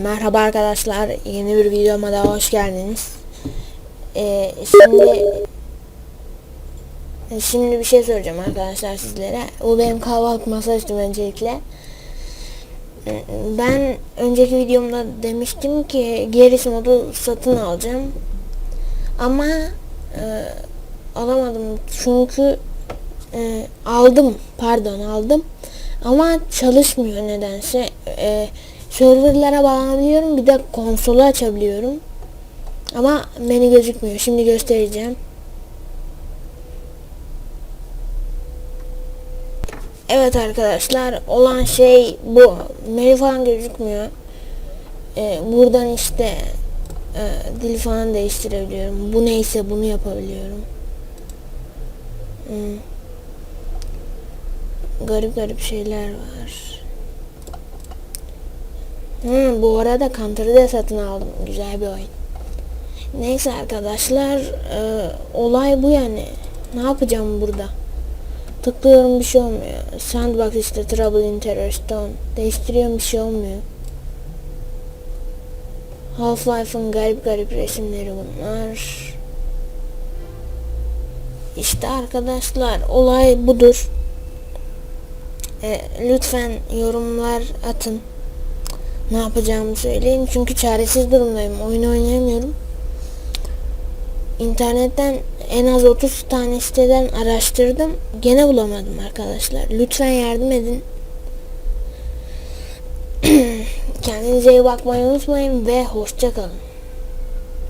Merhaba arkadaşlar, yeni bir videoma daha hoş geldiniz. Ee, şimdi şimdi bir şey soracağım arkadaşlar sizlere. Bu benim kahvaltı masaüstüm öncelikle. Ee, Ben önceki videomda demiştim ki gerisi modu satın alacağım. Ama e, alamadım çünkü e, aldım pardon aldım ama çalışmıyor nedense e, serverlara bağlanıyorum bir de konsolu açabiliyorum. Ama menü gözükmüyor. Şimdi göstereceğim. Evet arkadaşlar olan şey bu. Menü falan gözükmüyor. E, buradan işte e, dil falan değiştirebiliyorum. Bu neyse bunu yapabiliyorum. Hmm. Garip garip şeyler var. Hmm, bu arada Counter'ı da satın aldım. Güzel bir oyun. Neyse arkadaşlar, e, olay bu yani. Ne yapacağım burada? Tıklıyorum bir şey olmuyor. Sandbox işte Trouble in Terrorist Zone. Değiştiriyorum bir şey olmuyor. Half-Life'ın garip garip resimleri bunlar. İşte arkadaşlar olay budur. E, lütfen yorumlar atın. Ne yapacağımı söyleyin. Çünkü çaresiz durumdayım. Oyun oynayamıyorum. İnternetten en az 30 tane siteden araştırdım. Gene bulamadım arkadaşlar. Lütfen yardım edin. Kendinize iyi bakmayı unutmayın ve hoşça kalın.